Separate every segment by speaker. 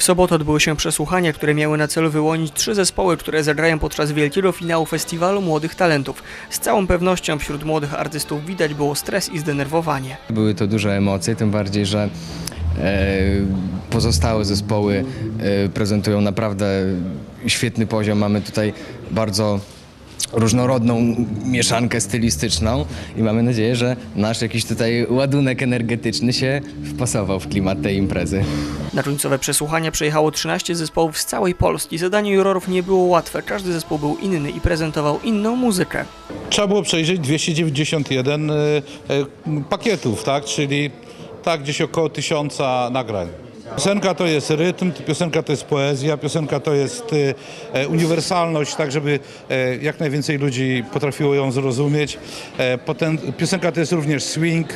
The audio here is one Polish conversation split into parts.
Speaker 1: W sobotę odbyły się przesłuchania, które miały na celu wyłonić trzy zespoły, które zagrają podczas wielkiego finału Festiwalu Młodych Talentów. Z całą pewnością wśród młodych artystów widać było stres i zdenerwowanie.
Speaker 2: Były to duże emocje, tym bardziej, że e, pozostałe zespoły e, prezentują naprawdę świetny poziom. Mamy tutaj bardzo różnorodną mieszankę stylistyczną i mamy nadzieję, że nasz jakiś tutaj ładunek energetyczny się wpasował w klimat tej imprezy.
Speaker 1: Na końcowe przesłuchania przyjechało 13 zespołów z całej Polski. Zadanie jurorów nie było łatwe, każdy zespół był inny i prezentował inną muzykę.
Speaker 3: Trzeba było przejrzeć 291 y, y, pakietów, tak? Czyli tak gdzieś około tysiąca nagrań. Piosenka to jest rytm, piosenka to jest poezja, piosenka to jest y, e, uniwersalność, tak żeby e, jak najwięcej ludzi potrafiło ją zrozumieć. E, Potem piosenka to jest również swing,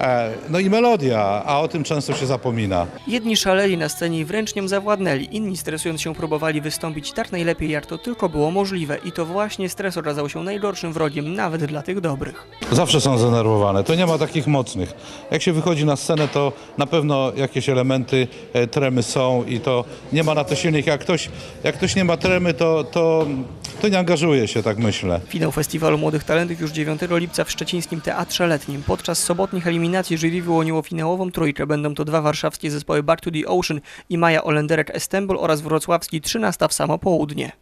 Speaker 3: e, no i melodia, a o tym często się zapomina.
Speaker 1: Jedni szaleli na scenie i wręcz nią zawładnęli, inni stresując się próbowali wystąpić tak najlepiej jak to tylko było możliwe i to właśnie stres okazał się najgorszym wrogiem nawet dla tych dobrych.
Speaker 3: Zawsze są zdenerwowane, to nie ma takich mocnych. Jak się wychodzi na scenę, to na pewno jakieś elementy e, tremy są i to nie ma na to silnych. Jak ktoś, jak ktoś nie ma tremy, to, to, to nie angażuje się, tak myślę.
Speaker 1: Finał Festiwalu Młodych Talentów już 9 lipca w Szczecińskim Teatrze Letnim. Podczas sobotnich eliminacji jury wyłoniło finałową trójkę. Będą to dwa warszawskie zespoły Back to the Ocean i Maja Olenderek Estembul oraz wrocławski 13 w samo południe.